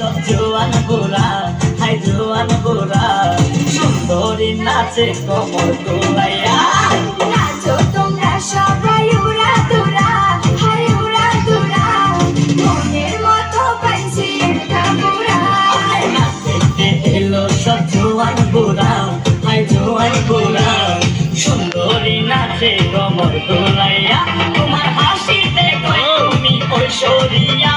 সব জোয়ান গোরা হাই জোয়ান গোরা সুন্দরী নাচে কমর তোলাইয়া। নাচো তোমরা সবাই উড়া দুরা হাই উড়া দুরা মনের মতো পাইছি একটা বুড়া। নাচতে এলো সব জোয়ান গোরা হাই জোয়ান গোরা সুন্দরী নাচে কমর তোলাইয়া। তোমার হাসিতে কই তুমি ঐশ্বরিয়া।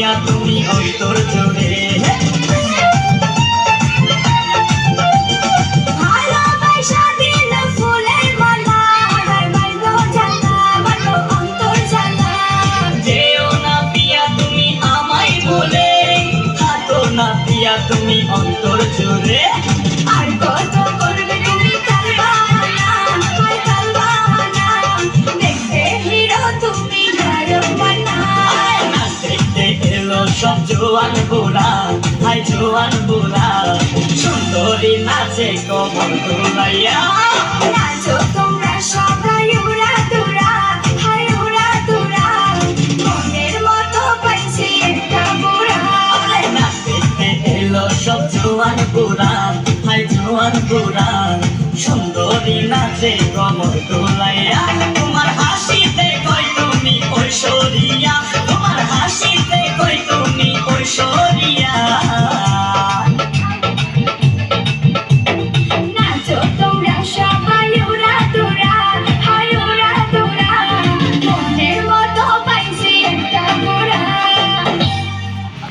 দিয়া তুমি না দিয়া তুমি অন্তর জোরে। সব জোয়ান গোরা হাই জোয়ান গোরা সুন্দরী নাচে কমর তোলাইয়া নাচো তোমরা সবাই উড়া দুরা হায় উড়া দুরা। মনের মতো পাইছি একটা বুড়া। আয় না দেখতে এলো সব জোয়ান গোরা হাই জোয়ান গোরা সুন্দরী নাচে কমর তোলাইয়া